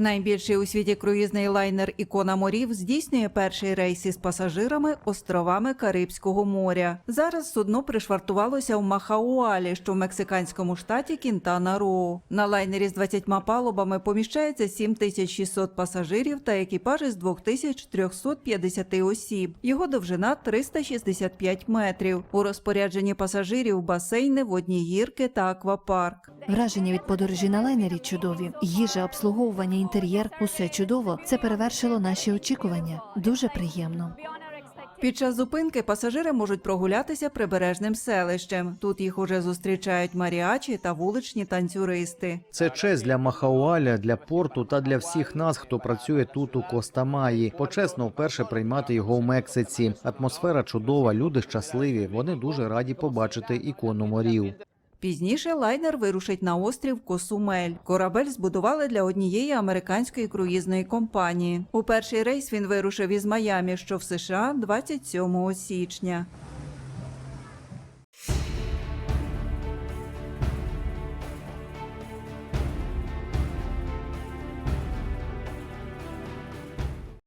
Найбільший у світі круїзний лайнер Ікона морів здійснює перший рейс із пасажирами островами Карибського моря. Зараз судно пришвартувалося в Махауалі, що в мексиканському штаті Кінтана Роо. На лайнері з 20 палубами поміщається 7600 пасажирів та екіпаж із 2350 осіб. Його довжина 365 метрів. У розпорядженні пасажирів басейни, водні гірки та аквапарк. Враження від подорожі на лайнері чудові. Їжа, обслуговування, інтер'єр усе чудово. Це перевершило наші очікування. Дуже приємно. Під час зупинки пасажири можуть прогулятися прибережним селищем. Тут їх уже зустрічають маріачі та вуличні танцюристи. Це честь для Махауаля, для порту та для всіх нас, хто працює тут у Костамаї. Почесно вперше приймати його в Мексиці. Атмосфера чудова, люди щасливі. Вони дуже раді побачити ікону морів. Пізніше лайнер вирушить на острів Косумель. Корабель збудували для однієї американської круїзної компанії. У перший рейс він вирушив із Майамі, що в США 27 січня.